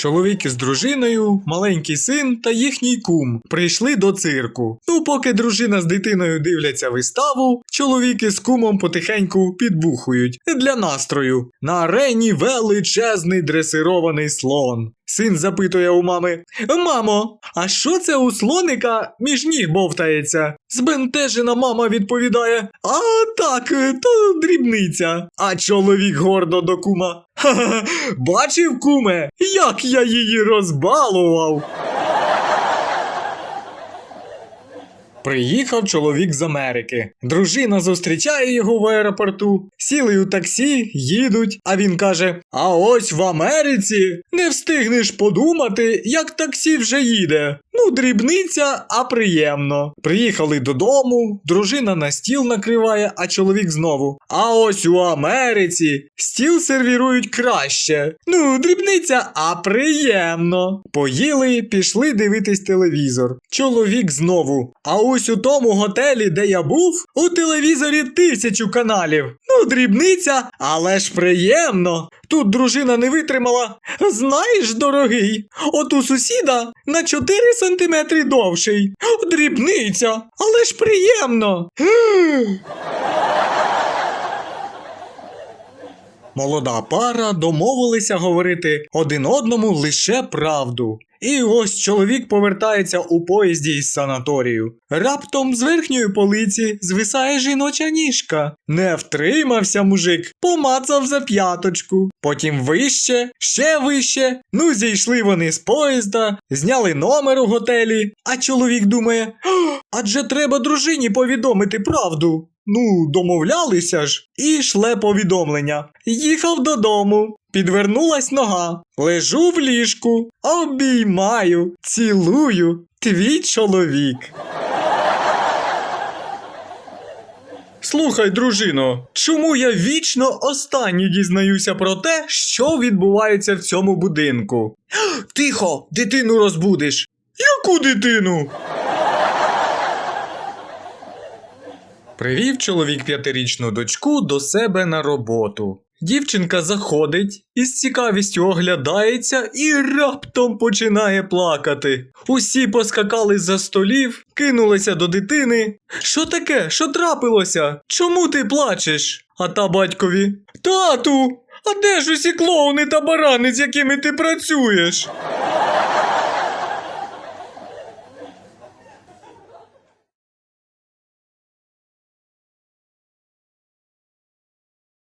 Чоловік із дружиною, маленький син та їхній кум прийшли до цирку. Ну, поки дружина з дитиною дивляться виставу, чоловік із кумом потихеньку підбухують для настрою. На арені величезний дресирований слон. Син запитує у мами: Мамо, а що це у слоника між ніг бовтається? Збентежена мама відповідає: А так, то дрібниця. А чоловік гордо до кума. Ха-ха, бачив, куме, як я її розбалував. Приїхав чоловік з Америки. Дружина зустрічає його в аеропорту. Сіли у таксі, їдуть, а він каже: А ось в Америці не встигнеш подумати, як таксі вже їде. Ну, дрібниця, а приємно. Приїхали додому, дружина на стіл накриває, а чоловік знову. А ось у Америці стіл сервірують краще. Ну, дрібниця, а приємно. Поїли, пішли дивитись телевізор. Чоловік знову. А ось у тому готелі, де я був, у телевізорі тисячу каналів. Ну, дрібниця, але ж приємно. Тут дружина не витримала. Знаєш, дорогий, от у сусіда на 4 сантиметри довший. Дрібниця, але ж приємно. Молода пара домовилися говорити один одному лише правду. І ось чоловік повертається у поїзді із санаторію. Раптом з верхньої полиці звисає жіноча ніжка. Не втримався мужик, помацав за п'яточку. Потім вище, ще вище. Ну, зійшли вони з поїзда, зняли номер у готелі. А чоловік думає: адже треба дружині повідомити правду. Ну, домовлялися ж, і шле повідомлення. Їхав додому, підвернулась нога, лежу в ліжку, обіймаю, цілую, твій чоловік. Слухай, дружино, чому я вічно останній дізнаюся про те, що відбувається в цьому будинку? Тихо, дитину розбудиш. Яку дитину? Привів чоловік п'ятирічну дочку до себе на роботу. Дівчинка заходить і з цікавістю оглядається і раптом починає плакати. Усі поскакали за столів, кинулися до дитини. Що таке? Що трапилося? Чому ти плачеш? А та батькові. Тату, а де ж усі клоуни та барани, з якими ти працюєш?